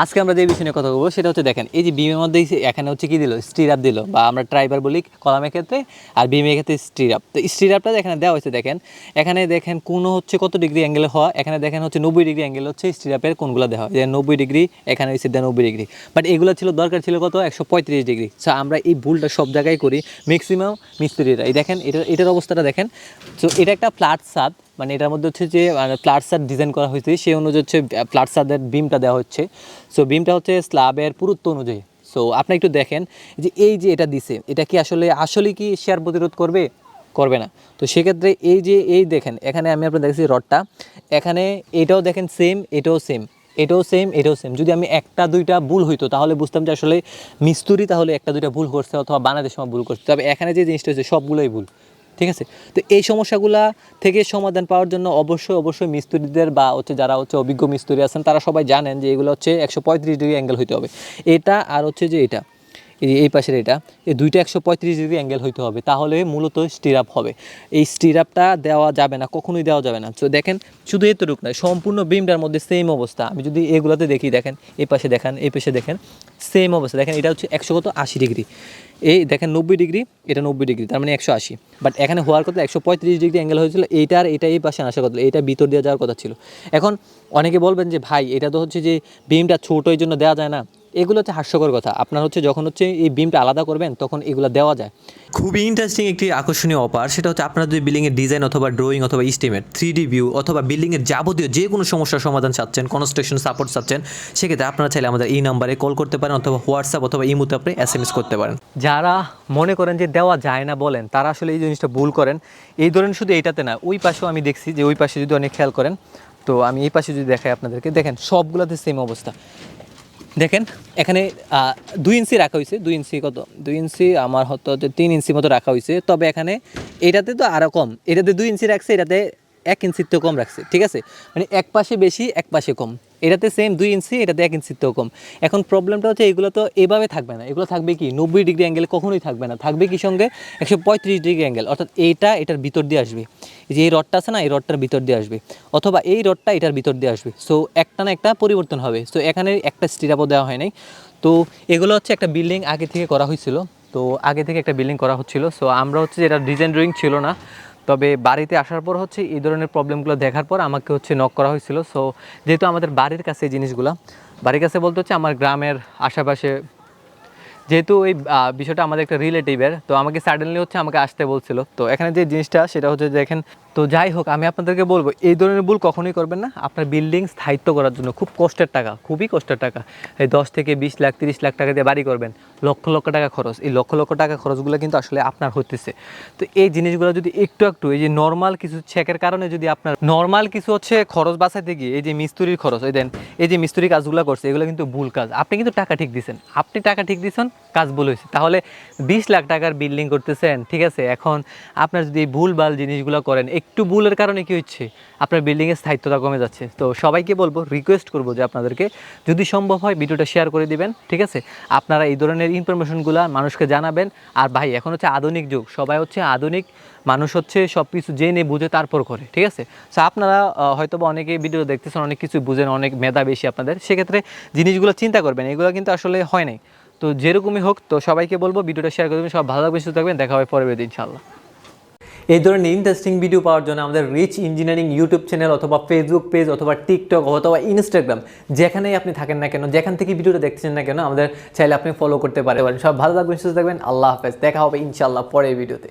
আজকে আমরা যে বিষয় নিয়ে কথা বলব সেটা হচ্ছে দেখেন, এই যে বিমের মধ্যে এখানে হচ্ছে কি দিল? স্টিরাপ দিল বা আমরা ট্রাইবার বলি কলামের ক্ষেত্রে আর বিমের ক্ষেত্রে স্টিরাপ তো স্টিরাপটা এখানে দেওয়া হয়েছে দেখেন, এখানে দেখেন কোনো হচ্ছে কত ডিগ্রি অ্যাঙ্গেল হওয়া, এখানে দেখেন হচ্ছে নব্বই ডিগ্রি অ্যাঙ্গেল হচ্ছে স্টিরাপের কোনগুলো দেওয়া হয় যে নব্বই ডিগ্রি, এখানে হচ্ছে নব্বই ডিগ্রি। বাট এগুলো ছিল দরকার ছিল কত? একশো পঁয়ত্রিশ ডিগ্রি। সো আমরা এই ভুলটা সব জায়গায় করি ম্যাক্সিমাম মিস্ত্রিরা। এই দেখেন এটা এটার অবস্থাটা দেখেন। তো এটা একটা ফ্ল্যাট সাদ মানে এটার মধ্যে হচ্ছে যে ফ্ল্যাট সাদ ডিজাইন করা হয়েছে, সেই অনুযায়ী হচ্ছে ফ্ল্যাট সাদের বিমটা দেওয়া হচ্ছে। সো বিমটা হচ্ছে স্ল্যাবের পুরুত্ব অনুযায়ী। সো আপনি একটু দেখেন যে, এই যে এটা দিছে, এটা কি আসলে আসলে কি শেয়ার প্রতিরোধ করবে? করবে না। তো সেক্ষেত্রে এই যে, এই দেখেন, এখানে আমি আপনার দেখেছি রডটা। এখানে এটাও দেখেন সেম এটাও সেম এটাও সেম এটাও সেম যদি আমি একটা, দুইটা ভুল হইতো, তাহলে বুঝতাম যে আসলে মিস্তুরি তাহলে একটা, দুইটা ভুল করছে অথবা বানাতে সময় ভুল করছে। তবে এখানে যে জিনিসটা হচ্ছে সবগুলোই ভুল। ঠিক আছে? তো এই সমস্যাগুলা থেকে সমাধান পাওয়ার জন্য অবশ্যই অবশ্যই মিস্ত্রিদের বা হচ্ছে যারা হচ্ছে অভিজ্ঞ মিস্ত্রি আছেন, তারা সবাই জানেন যে এগুলো হচ্ছে একশো পঁয়ত্রিশ ডিগ্রি অ্যাঙ্গেল হইতে হবে। এটা আর হচ্ছে যে এটা। এই এই পাশের এটা, এই দুইটা একশো পঁয়ত্রিশ ডিগ্রি অ্যাঙ্গেল হইতে হবে, তাহলে মূলত স্টিরাপ হবে। এই স্টিরাপটা দেওয়া যাবে না, কখনোই দেওয়া যাবে না। তো দেখেন, শুধু এতটুক নয়, সম্পূর্ণ বিমটার মধ্যে সেম অবস্থা। আমি যদি এগুলোতে দেখি, দেখেন, এই পাশে দেখেন, এই পাশে দেখেন সেম অবস্থা। দেখেন, এটা হচ্ছে একশো কত? আশি ডিগ্রি। এই দেখেন, নব্বই ডিগ্রি, এটা নব্বই ডিগ্রি, তার মানে একশো আশি। বাট এখানে হওয়ার কথা, একশো পঁয়ত্রিশ ডিগ্রি অ্যাঙ্গেল হয়েছিল এইটার এটা এই পাশে আসার কথা এটা ভিতর দিয়ে যাওয়ার কথা ছিল। এখন অনেকে বলবেন যে, ভাই, এটা তো হচ্ছে যে বিমটা ছোটো, এই জন্য দেওয়া যায় না। এগুলো হচ্ছে হাস্যকর কথা। আপনার হচ্ছে যখন হচ্ছে এই বিমটা আলাদা করবেন তখন এগুলো দেওয়া যায়। খুবই ইন্টারেস্টিং একটি আকর্ষণীয় অপার সেটা হচ্ছে আপনারা যদি বিল্ডিংয়ের ডিজাইন অথবা ড্রয়িং অথবা ইস্টিমেট থ্রি ডি ভিউ অথবা বিল্ডিংয়ের যাবতীয় যে কোনো সমস্যার সমাধান চাচ্ছেন কনস্ট্রাকশন সাপোর্ট চাচ্ছেন সেক্ষেত্রে আপনারা চাইলে আমাদের এই নাম্বারে কল করতে পারেন অথবা হোয়াটসঅ্যাপ অথবা ইমোতে আপনি এস এম এস করতে পারেন। যারা মনে করেন যে দেওয়া যায় না বলেন তারা আসলে এই জিনিসটা ভুল করেন। এই ধরেন শুধু এইটাতে না ওই পাশেও আমি দেখছি যে ওই পাশে যদি অনেক খেয়াল করেন তো আমি এই পাশে যদি দেখাই আপনাদেরকে দেখেন সবগুলোতে সেম অবস্থা। দেখেন, এখানে দুই ইঞ্চি রাখা হয়েছে দুই ইঞ্চি কত? দুই ইঞ্চি, আমার হয়তো যে তিন ইঞ্চি মতো রাখা হয়েছে তবে এখানে এটাতে তো আরও কম, এটাতে দুই ইঞ্চি রাখছে, এটাতে এক ইঞ্চির তো কম রাখছে, ঠিক আছে? মানে এক পাশে বেশি, এক পাশে কম। এটাতে সেম দুই ইঞ্চি এটাতে এক ইঞ্চির তো কম। এখন প্রবলেমটা হচ্ছে এগুলো তো এভাবে থাকবে না। এগুলো থাকবে কি? নব্বই ডিগ্রি অ্যাঙ্গেল কখনোই থাকবে না। থাকবে কি সঙ্গে? একশো পঁয়ত্রিশ ডিগ্রি অ্যাঙ্গেল অর্থাৎ এইটা এটার ভিতর দিয়ে আসবে। যে এই রডটা আছে না, এই রডটার ভিতর দিয়ে আসবে। অথবা এই রডটা এটার ভিতর দিয়ে আসবে। সো একটা না একটা পরিবর্তন হবে। সো এখানে একটা স্টিরাপও দেওয়া হয় নাই। তো এগুলো হচ্ছে একটা বিল্ডিং আগে থেকে করা হয়েছিল। তো আগে থেকে একটা বিল্ডিং করা হচ্ছিল। সো আমরা হচ্ছে যেটা ডিজাইন ড্রয়িং ছিল না তবে বাড়িতে আসার পর হচ্ছে এই ধরনের প্রবলেমগুলো দেখার পর আমাকে হচ্ছে নক করা হয়েছিল। সো যেহেতু আমাদের বাড়ির কাছে এই জিনিসগুলো, বাড়ির কাছে বলতে হচ্ছে আমার গ্রামের আশেপাশে যেহেতু এই বিষয়টা আমাদের একটা রিলেটিভের, তো আমাকে সাডেনলি হচ্ছে আমাকে আসতে বলছিল। তো এখানে যে জিনিসটা, সেটা হচ্ছে দেখেন, তো যাই হোক, আমি আপনাদেরকে বলব, এই ধরনের ভুল কখনোই করবেন না। আপনার বিল্ডিং স্থায়িত্ব করার জন্য খুব কষ্টের টাকা, খুবই কষ্টের টাকা। এই দশ থেকে বিশ লাখ, তিরিশ লাখ টাকা দিয়ে বাড়ি করবেন, লক্ষ লক্ষ টাকা খরচ। এই লক্ষ লক্ষ টাকা খরচগুলো কিন্তু আসলে আপনার হতেছে তো এই জিনিসগুলো যদি একটু একটু, এই যে নর্মাল কিছু চেকের কারণে যদি আপনার নর্মাল কিছু হচ্ছে খরচ বাঁচাতে গিয়ে, এই যে মিস্ত্রির খরচ ওই দেন, এই যে মিস্ত্রি কাজগুলো করছে, এগুলো কিন্তু ভুল কাজ। আপনি কিন্তু টাকা ঠিক দিচ্ছেন আপনি টাকা ঠিক দিচ্ছেন কাজ ভুল হয়েছে। তাহলে বিশ লাখ টাকার বিল্ডিং করতেছেন, ঠিক আছে? এখন আপনার যদি এই ভুলভাল জিনিসগুলো করেন, একটু ভুলের কারণে কি হচ্ছে? আপনার বিল্ডিংয়ের স্থায়িত্বতা কমে যাচ্ছে। তো সবাইকে বলব রিকোয়েস্ট করব যে আপনাদেরকে যদি সম্ভব হয় ভিডিওটা শেয়ার করে দিবেন, ঠিক আছে? আপনারা এই ধরনের ইনফরমেশনগুলো মানুষকে জানাবেন। আর ভাই, এখন হচ্ছে আধুনিক যুগ। সবাই হচ্ছে আধুনিক, মানুষ হচ্ছে সব কিছু জেনে বুঝে তারপর করে, ঠিক আছে? সো আপনারা হয়তো বা অনেকে ভিডিও দেখতেছেন, অনেক কিছু বুঝেন, অনেক মেধা বেশি আপনাদের। সেক্ষেত্রে জিনিসগুলো চিন্তা করবেন, এগুলো কিন্তু আসলে হয় নাই। তো যেরকমই হোক, তো সবাইকে বলব ভিডিওটা শেয়ার করে দেবেন সব ভালো লাগবে সুস্থ থাকবেন, দেখা হবে পরের ভিডিও ইনশাল্লাহ এই ধরনের ইন্টারেস্টিং ভিডিও পাওয়ার জন্য আমাদের রিচ ইঞ্জিনিয়ারিং ইউটিউব চ্যানেল অথবা ফেসবুক পেজ অথবা টিকটক অথবা ইনস্টাগ্রাম যেখানেই আপনি থাকেন না কেন, যেখান থেকে ভিডিওটা দেখছেন না কেন, আমাদের চাইলে আপনি ফলো করতে পারেন। সব ভালো থাকবেন, সুস্থ থাকবেন, আল্লাহ হাফেজ, দেখা হবে ইনশাল্লাহ পরের ভিডিওতে